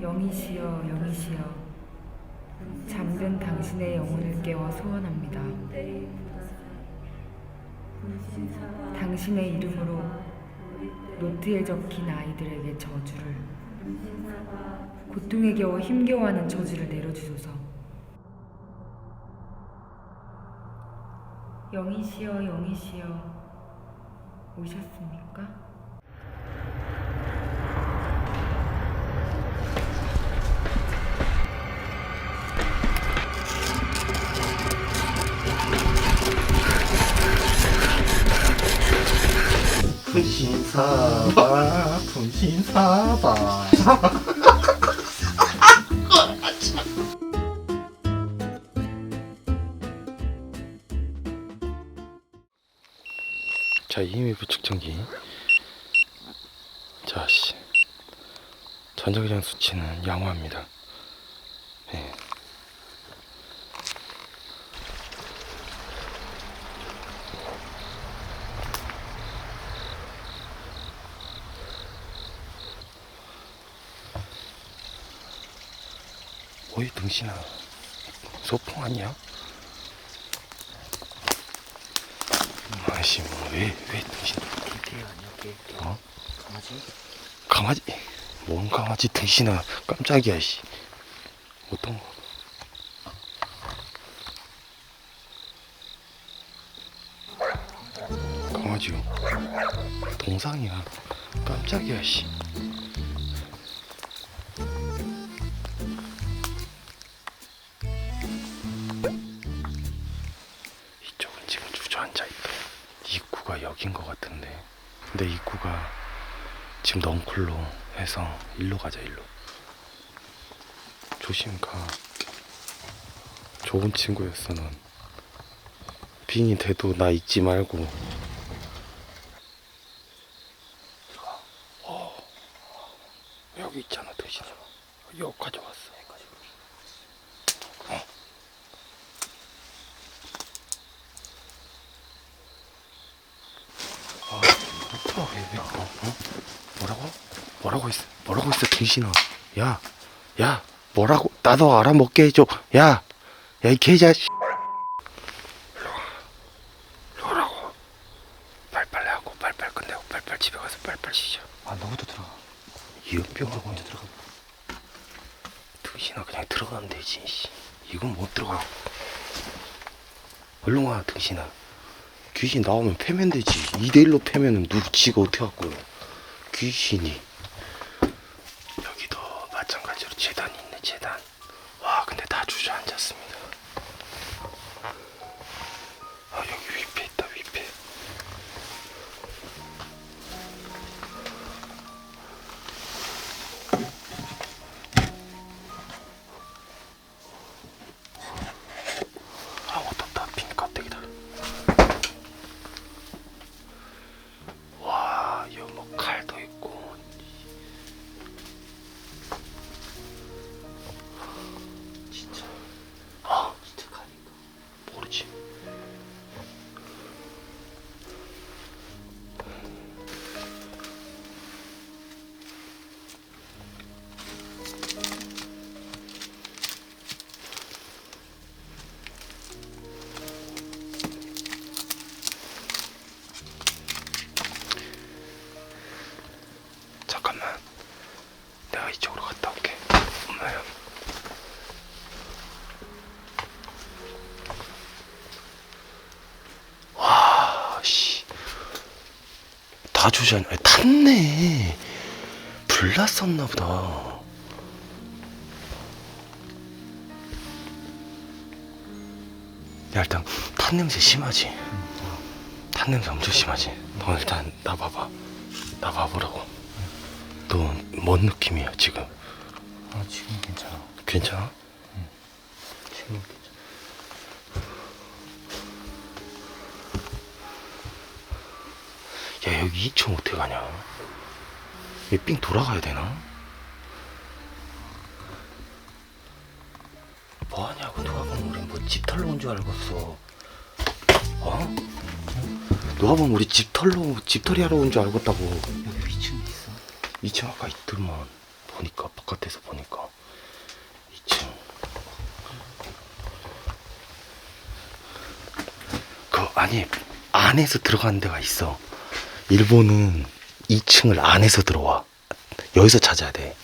영이시여 영이시여 잠든 당신의 영혼을 깨워 소원합니다. 당신의 이름으로 노트에 적힌 아이들에게 저주를 고통에 겨워 힘겨워하는 저주를 내려주소서. 영이시여 영이시여 오셨습니까? 분신사바 분신사바. 자 힘의부 측정기. 자씨. 전자기장 수치는 양호합니다 예. 등신아 소풍 아니야? 아씨 뭐 왜 왜 등신 개 아니야 개? 개. 어? 강아지? 강아지 뭔 강아지 등신아 깜짝이야 씨 어떤 거 강아지요 동상이야 깜짝이야 씨 여긴 것 같은데. 근데 입구가 지금 넝쿨로 해서 일로 가자 일로. 조심 가. 좋은 친구였어 넌. 빙이 돼도 나 잊지 말고 들어가. 어. 여기 있잖아 대신에 여기까지 왔어 어. 아, 왜, 어, 어? 뭐라고? 뭐라고 했어? 뭐라고 했어, 등신아? 야, 야, 뭐라고? 나도 알아먹게 해줘. 야, 야, 이 개자식. 일로 와. 일로 오라고. 빨빨리 하고, 빨빨 끝내고, 빨빨 집에 가서 빨빨 쉬자. 아 너부터 들어가 이은병하고 먼저 들어가 등신아 그냥 들어가면 되지. 씨. 이건 못 들어가. 얼른 와, 등신아. 귀신 나오면 패면 되지. 2대1로 패면은 누구 지가 어떻게 할 거야. 귀신이. 다 주저앉, 아니, 탔네. 불났었나 보다. 야, 일단, 탄 냄새 심하지? 탄 냄새 엄청 심하지? 너 일단, 나 봐봐. 나 봐보라고. 너, 뭔 느낌이야, 지금? 아 지금 괜찮아 괜찮아? 지금 여기 2층 어떻게 가냐? 얘삥 돌아가야 되나? 뭐 하냐고 누가 보면 우리 뭐 집 털러 온 줄 알겠어. 어? 누가 보면 우리 집 털러 집 털이 하러 온 줄 알겠다고. 여기 2층에 있어 2층 아까 있더만 보니까 바깥에서 보니까 2층 그 아니 안에서 들어가는 데가 있어 일본은 2층을 안에서 들어와 여기서 찾아야 돼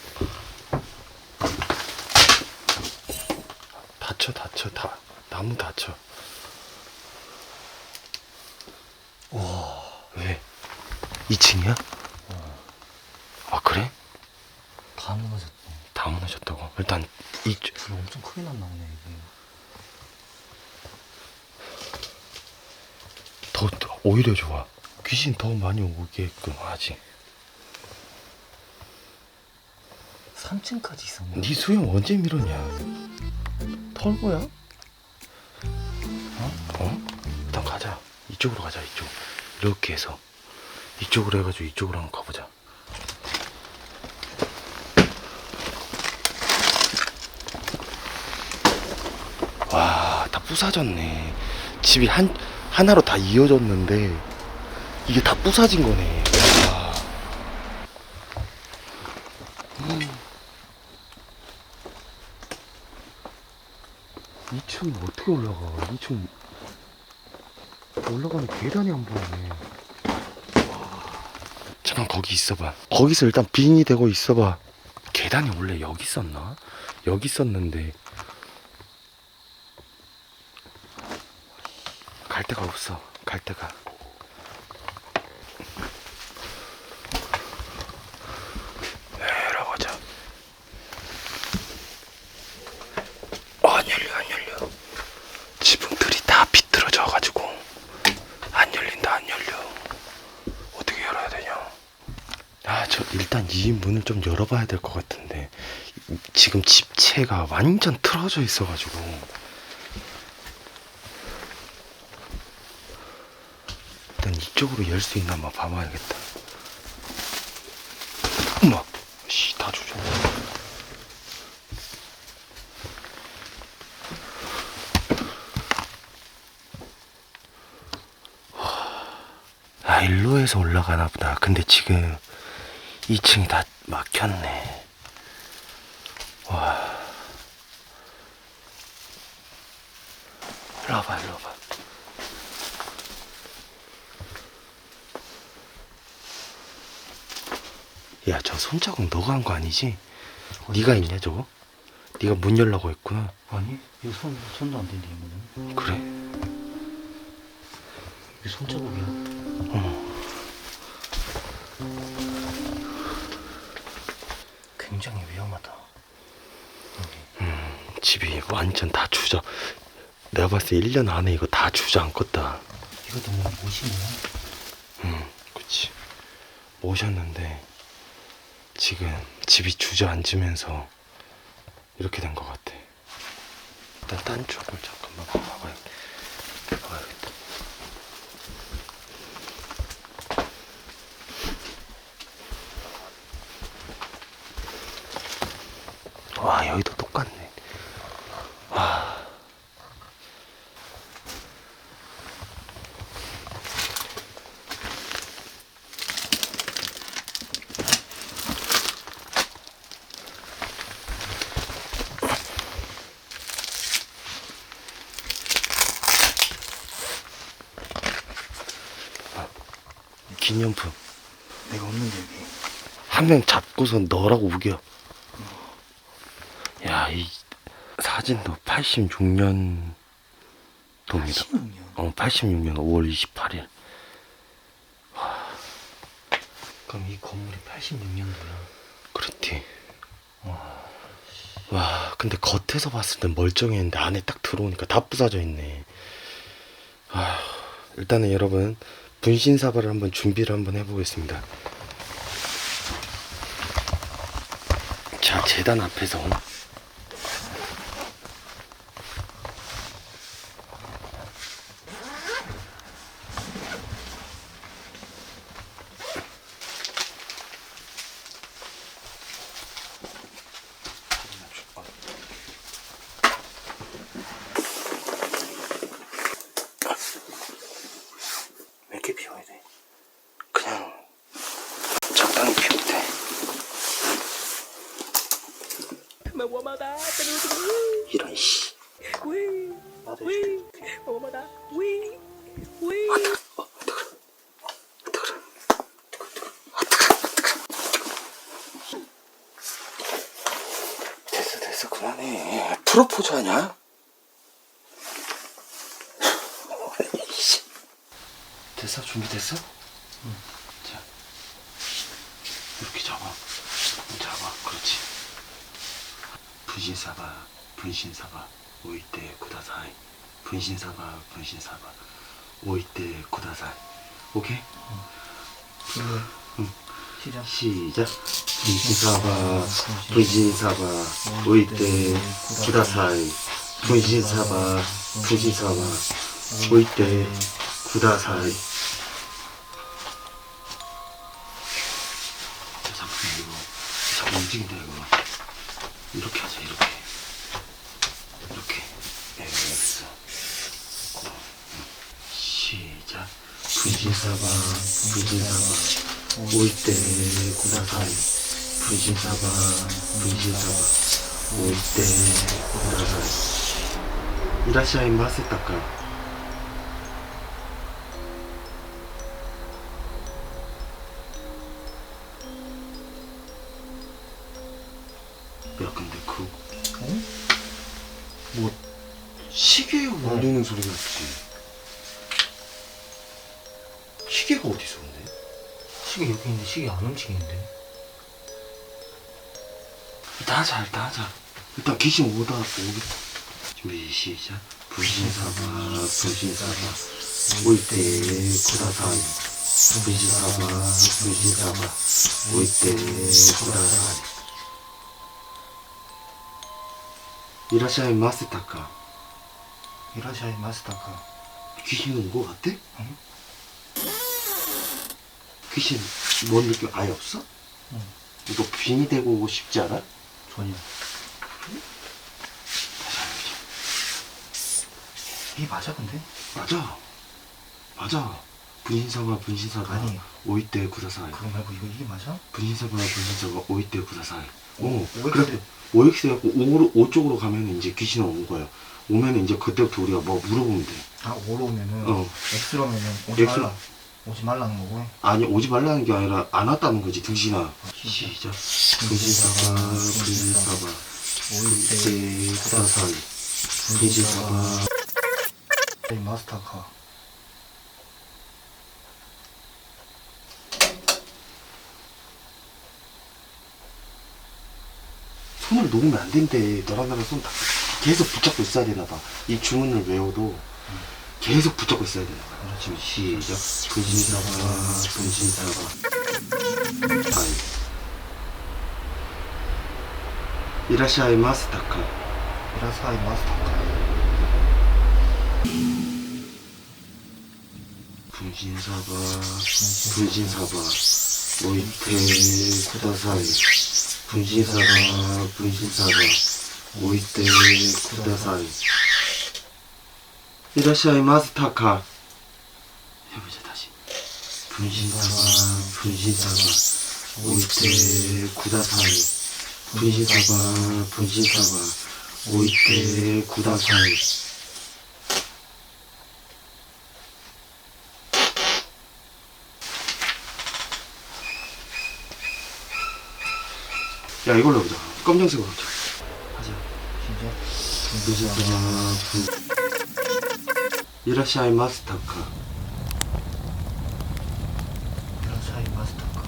다쳐 다쳐 다 나무 다쳐 와 왜? 2층이야? 아 그래? 다 무너졌다. 다 무너졌다고 일단 이 불 엄청 크게 났나 보네 이게. 더, 더 오히려 좋아. 귀신 더 많이 오게끔 하지. 3층까지 있었네. 네 수영 언제 밀었냐? 털보야? 어? 어? 일단 가자. 이쪽으로 가자. 이쪽. 이렇게 해서 이쪽으로 해가지고 이쪽으로 한번 가보자. 와, 다 부사졌네. 집이 한 하나로 다 이어졌는데 이게 다 부사진 거네. 와. 음. 2층 어떻게 올라가? 2층 올라가는 계단이 안 보이네. 잠깐 거기 있어봐. 거기서 일단 빙이 되고 있어봐. 계단이 원래 여기 있었나? 여기 있었는데 갈 데가 없어. 갈 데가. 내려가자. 어, 안 열려, 안 열려. 지붕들이 다 비틀어져가지고 안 열린다, 안 열려. 어떻게 열어야 되냐? 아, 저 일단 이 문을 좀 열어봐야 될 것 같은데 지금 집체가 완전 틀어져 있어가지고 일단 이쪽으로 열 수 있나 한번 봐봐야겠다. 엄마, 씨, 다 주죠. 아, 일로에서 올라가나 보다. 근데 지금 2층이 다 막혔네. 와. 일로 와봐, 일로 와봐. 야, 저 손자국 너가 한 거 아니지? 네가 있냐, 저거? 네가 문 열라고 했구나. 아니 이거 손 손도 안 된대 이거는. 그래? 이게 손자국이야. 어. 집이 완전 다 주저. 내가 봤을 때 1년 안에 이거 다 주저앉겠다. 이것도 뭐 모시네요. 응, 그치. 모셨는데, 지금 집이 주저앉으면서 이렇게 된 것 같아. 일단 딴 쪽을 잠깐만 봐봐야겠다. 봐봐야겠다. 와, 여기도 똑같네. 와. 기념품. 내가 없는데 여기. 한 명 잡고서 너라고 우겨. 야, 이 사진도 86년 도입니다. 16년. 어, 86년 5월 28일. 그럼 이 건물이 86년도야. 그렇지. 와, 근데 겉에서 봤을 땐 멀쩡했는데 안에 딱 들어오니까 다 부서져 있네. 아, 일단은 여러분 분신 사발을 한번 준비를 한번 해보겠습니다. 자, 재단 앞에서 왜 이렇게 비워야 돼? 그냥 적당히 피우면 돼. 이런 씨. 나도 됐어 됐어 그만해. 프로포즈 하냐? 씨. 됐어 준비됐어? 응. 자 이렇게 잡아. 잡아 그렇지. 분신사바 분신사바 오이때 구다사이 분신사바 분신사바 오이때 구다사이 오케이? 시작 시작 분신사바 분신사바 오이때 구다사이. 분신사바 분신사바 오이때 구다사이. 자, 잠깐만 이거 자꾸 움직인다 이거. 이렇게 하자 이렇게. 네. 시작. 분신사바 분신사바 오이때 구다사이 분신사바 분신사바 오이때 구다사이 이라시아이 마세타카 야 근데 그 어? 뭐 시계에 울리는 소리 났지. 시계가 어디서 온대? 시계 여기 있는데 시계 안 움직이는데 일단 하자 일단 하자 일단 귀신 오다 오겠다 우리 시작 불신사바 불신사바 올때 구다사이 불신사바 불신사바 올때 구다사이 이라시아이 마스타카 이라샤이 마스타카 귀신 온거 같아? 응. 귀신 뭔 느낌 아예 없어? 응. 이거 빙이 되고 싶지 않아? 전혀 이게 맞아 근데? 맞아 맞아 분신사바 분신사바 아니. 오이때 구다사이 그거 말고 이거 이게 맞아? 분신사바 분신사바 오이때 구다사이 오 오이때. 그래 오엑스 해갖고 오로 오 쪽으로 가면 이제 귀신은 온 거야 오면 이제 그때부터 우리가 뭐 물어보면 돼아 5로 오면은 어. 오면은 오지 X로. 말라 오지 말라는 거고 아니 오지 말라는 게 아니라 안 왔다는 거지 등신아. 아, 시작. 분신사바 오이때 구다사이 분신사바 이 마스타카. 손을 놓으면 안 된대. 너랑 나랑 손다 계속 붙잡고 있어야 되나 봐. 이 주문을 외워도 계속 붙잡고 있어야 봐. 지금 시작. 분신사바, 분신사바. 아이. 이라시아이 마스타카. 이라사이 마스타카 분신사바, 분신사바. 오이테 쿠다사이. 분신사바, 분신사바. 오이테 쿠다사이. 이라시아이 마스타카. 해보자 다시. 분신사바, 분신사바. 오이테 쿠다사이. 분신사바, 분신사바. 오이테 쿠다사이. 야 이걸로 해보자. 검정색으로 하자. 하자. 시작 분신사바, 분. 이라시아이 마스타카. 이라사이 마스타카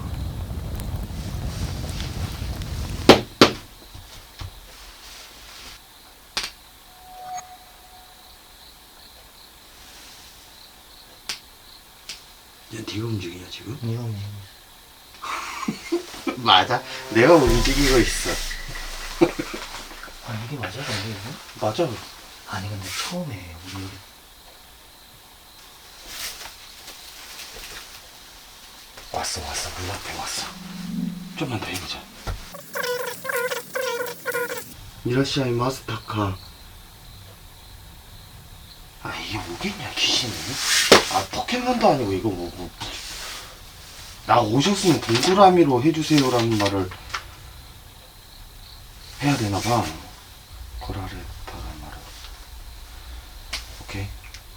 야 네가 움직이냐 지금? 이거 움직이네 맞아. 내가 움직이고 있어. 아 이게 맞아 근데 이거? 맞아. 아니 근데 처음에 우리 여기 왔어 왔어 문 앞에 왔어. 좀만 더 해보자. 이라시아이 마스타카. 아 이게 뭐겠냐 귀신이? 아 포켓몬도 아니고 이거 뭐, 뭐. 나 오셨으면 동그라미로 해주세요라는 말을 해야 되나 봐. 코라레 타라마루. 오케이.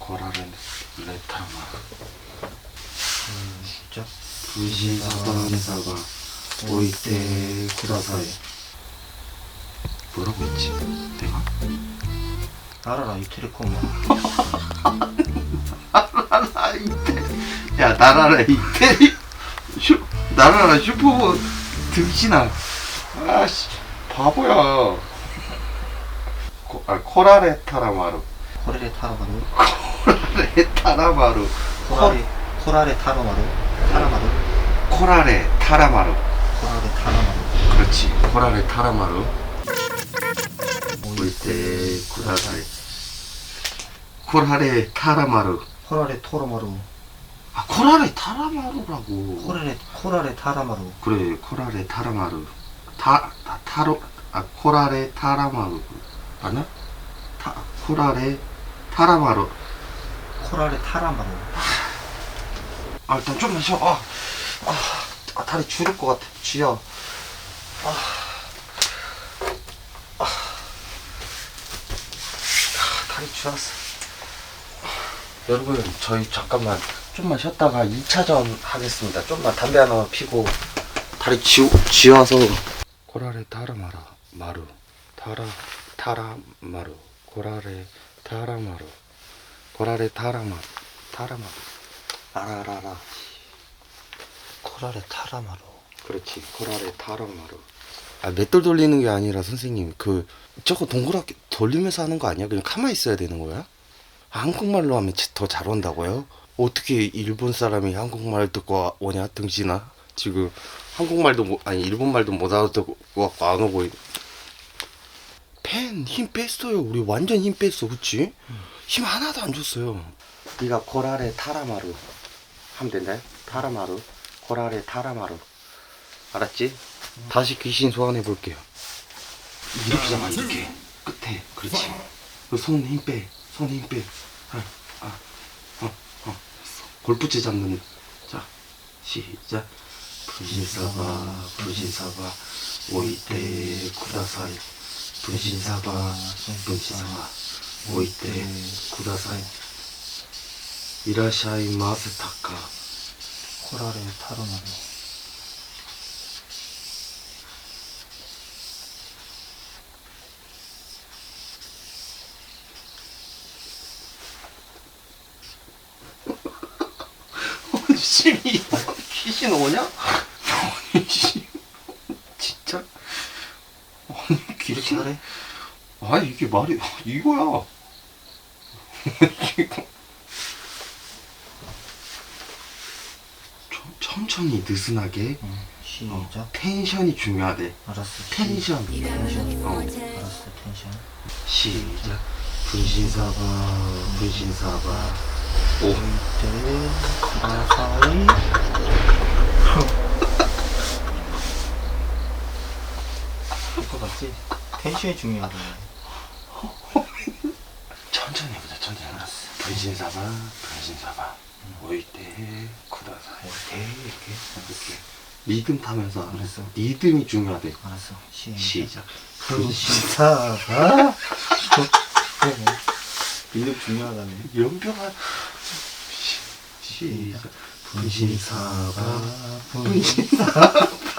코라레 레타라마루. 음, 진짜? 부신사바 사바 오이테 쿠다사이. 뭐라고 했지? 내가? 나라라 이태리코마. 나라라 이태리. 야 나라라 이태리. 슈 나라라 슈퍼보 등신아. 아씨 바보야. 코, 아 코라레 타라마루. 코레레 타라마루. 코라레 타라마루. 코라레 코라레 타라마루. 타라마루. 코라레 타라마루. 코라레 타라마루. 그렇지. 코라레 타라마루. 오이테 쿠다사이. 코라레 타라마루. 코라레 토로마루. 아 코라레 타라마루라고. 코레레 코라레 타라마루. 그래 코라레 타라마루. 타, 타 타로 아 코라레 타라마루. 아니야? 타 코라레 타라마루. 코라레 타라마루. 아 일단 좀만 쉬어. 아, 아, 아 다리 주를 것 같아. 쥐어. 아, 다리 쥐었어. 여러분 저희 잠깐만 좀만 쉬었다가 2차전 하겠습니다. 좀만 담배 하나만 피고 다리 쥐, 쥐어서 코라레 타라마라 마루 타라 타라 마루 코라레 타라마루 코라레 타라마루 타라마루 아라라라 코라레 타라마루. 그렇지 코라레 타라마루 아 맷돌 돌리는 게 아니라 선생님 그 저거 동그랗게 돌리면서 하는 거 아니야? 그냥 가만히 있어야 되는 거야? 아, 한국말로 하면 더 잘 온다고요? 어떻게 일본 사람이 한국말 듣고 오냐 등신아 지금 한국말도 못, 아니 일본말도 못 알아듣고 갖고 안 오고 있- 펜힘 뺐어요 우리 완전 힘 뺐어 그치? 힘 하나도 안 줬어요 네가 코라레 타라마루 하면 된다. 타라마루. 코라레 타라마루. 알았지? 다시 귀신 소환해 볼게요. 이렇게 잡아 이렇게. 끝에. 그렇지. 손 힘 빼. 손 힘 빼. 아, 아, 어, 어. 골프채 잡는 자 시작. 분신사바 분신사바. 오이테 쿠다사이. 분신사바 분신사바. 오이테 쿠다사이 이라샤이 마스 타카 코라레 타라마루. 씨, 귀신 오냐? 씨, 진짜? 아니, 귀신? 아니, 이게 말이, 이거야. 이거. 천- 천천히 느슨하게 응. 어, 시작. 텐션이 중요하대 알았어. 텐션 텐션. 어. 알았어. 텐션. 시작 분신사바 분신사바 오 이때 아사이. 그거 같지? 텐션이 중요하다. 천천히 해보자 천천히 알았어 분신사바 분신사바 오케이 이렇게. 이렇게 리듬 타면서 알았어. 리듬이 중요하대 알았어. 시작. 시작 분신사가. 이름 중요하다네. 연병아 시- 시작 분신사바 분신사.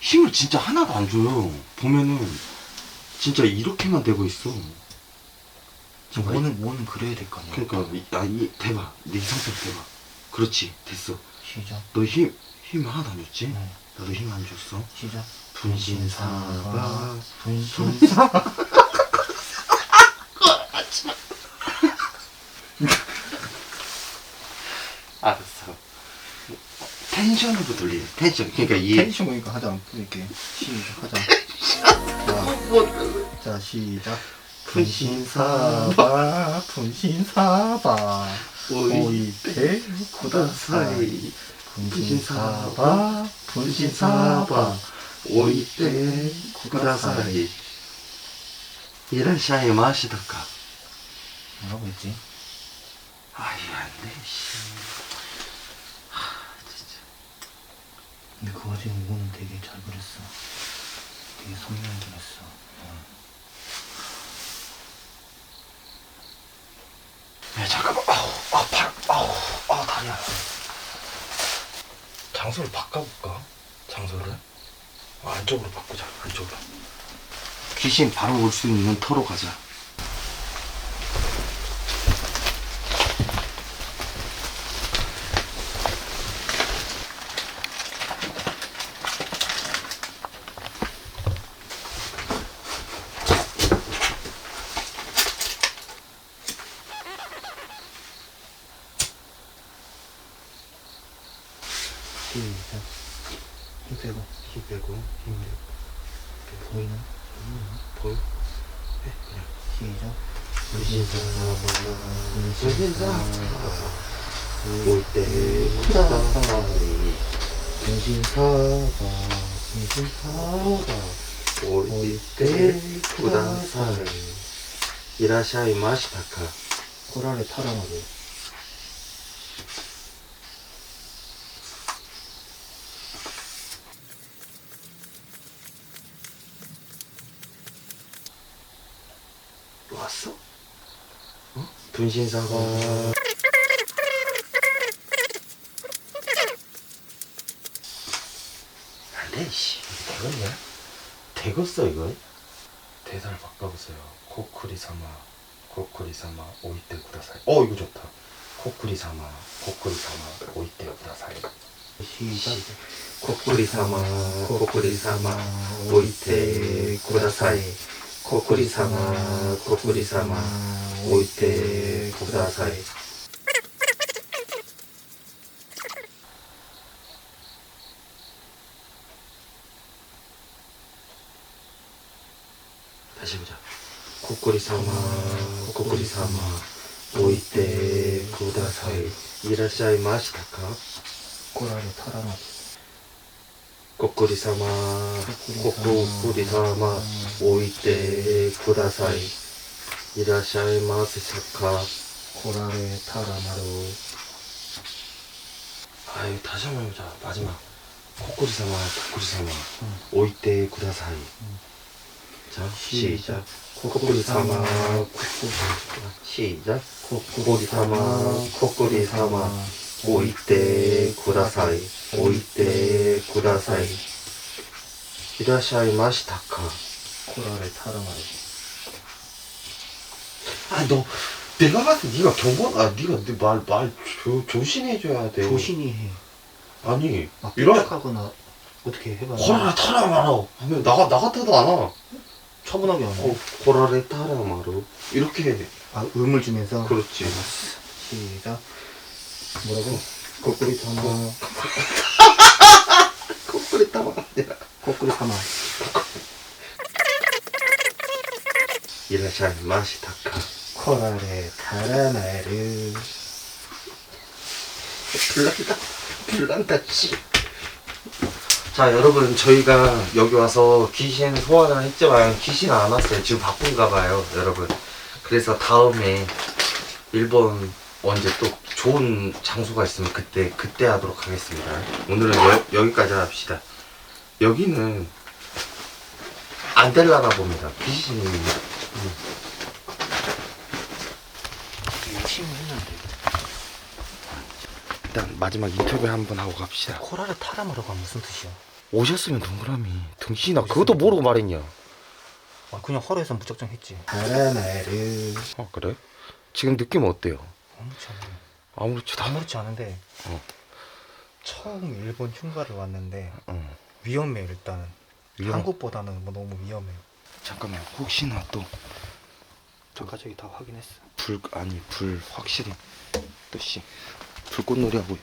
힘을 진짜 하나도 안 줘요 보면은 진짜 이렇게만 되고 있어 오는 오는 그래야 될 거 아니야. 그러니까 이- 아, 이 대박 네 상태 대박 그렇지 됐어 시작. 너 힘 힘 하나도 안 줬지? 네. 나도 힘 안 줬어 시작. 분신사바 분신사. 알았어 텐션으로 돌리래 텐션 그러니까 이 텐션 보니까 하자. 이렇게 시작 하자. 자, 자 시작. 분신사바. 분신사바. 오이테 쿠다사이. 분신사바. 분신사바. 오이테 쿠다사이. 이라샤이 마시다카 뭐라고 했지? 아이 안돼 씨. 근데 그 와중에 이거는 되게 잘 그렸어. 되게 선명하게 그렸어. 야 잠깐만. 아우 아 팔, 아우 아 다리야. 장소를 바꿔볼까? 장소를? 아, 안쪽으로 바꾸자 안쪽으로. 귀신 바로 올 수 있는 터로 가자 시작. 힘 빼고. 힘 빼고 힘 빼고 보이나? 보여? 시작. 올때 분신사바, 분신사바. 올때 구다사이 이라샤이 마시타카 코랄의 타라마루. 왔어? 어? 분신사가 안돼 씨. 되겠냐? 되겠어 이거 대사를 바꿔보세요. 코쿠리 사마 코쿠리 사마 오이테 구다사이 어 이거 좋다. 코쿠리 사마 코쿠리 사마 오이테 구다사이 시작. 코쿠리 사마 코쿠리 사마 오이테 구다사이 코쿠리 사마 코쿠리 사마 오이테 ください。大丈夫じゃ。ここり様、ここり様、おいてください。いらっしゃいましたか？来られたらこっこり様、こっこり様、おいてください。いらっしゃいませ、作家。코랄의 타라마루. 아유, 다시 한 번 해보자. 마지막. 코꾸리 사마, 코꾸리 사마,置いてください. 자, 시작. 코꾸리 사마, 시작. 코꾸리 사마, 코꾸리 사마, 置いてください。置いてください。いらっしゃいましたか 코랄의 타라마루. 아, 너, 내가 봤을 때 네가 경고, 아, 네가 말, 말 조, 조심해줘야 돼. 조신이 해. 아니, 막 이런, 삐딱하거나 어떻게 해봐. 호라를 타라 말아. 하면 나, 나 같아도 안 와. 차분하게 안 해. 어, 호라를 타라 말아. 이렇게 해. 아, 음을 주면서. 그렇지. 시작. 뭐라고? 코끼리 타마, 코끼리 타마 아니라. 코끼리 타마. 이라샤이 마시 코랄의 타라마루. 불난다. 불난다, 씨. 자, 여러분, 저희가 여기 와서 귀신 소환을 했지만 귀신 안 왔어요. 지금 바쁜가 봐요, 여러분. 그래서 다음에 일본 언제 또 좋은 장소가 있으면 그때, 그때 하도록 하겠습니다. 오늘은 여, 여기까지 합시다. 여기는 안 될라나 봅니다. 귀신이. 음. 열심히 했는데. 일단 마지막 인터뷰 한 번 하고 갑시다. 코랄의 타라마루가 무슨 뜻이야? 오셨으면 동그라미. 등신아, 그것도 모르고 말했냐? 아, 그냥 허리에서 무작정 했지. 타라마루. 어, 그래? 지금 느낌 어때요? 엄청. 아무렇지도 않아. 아무렇지 않은데. 어. 처음 일본 휴가를 왔는데 어. 위험해 일단은. 위험- 한국보다는 뭐 너무 위험해요. 잠깐만, 혹시나 또 저 가족이 다 확인했어. 불, 아니, 불 확실히 또 씨, 불꽃놀이 하고.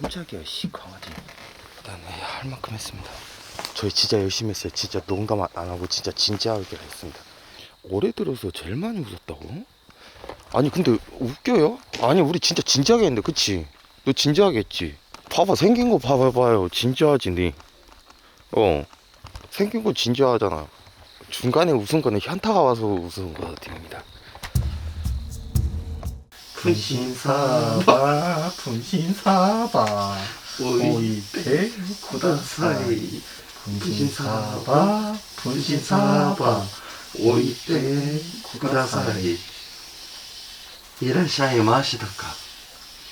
깜짝이야, 씨, 강아지. 일단 예, 할 만큼 했습니다. 저희 진짜 열심히 했어요. 진짜 농담 안 하고 진짜 진지하게 했습니다. 올해 들어서 제일 많이 웃었다고? 아니 근데 웃겨요? 아니 우리 진짜 진지하게 했는데 그치? 너 진지하게 했지? 봐봐 생긴 거 봐봐봐요 진지하지 니 어. 생긴 거 진지하잖아. 중간에 웃은 거는 현타가 와서 웃은 거 같습니다. 분신사바 분신사바. 오이백 구단사이 분신사바 분신사바. 오이백 구단사이 이라샤이 마시다까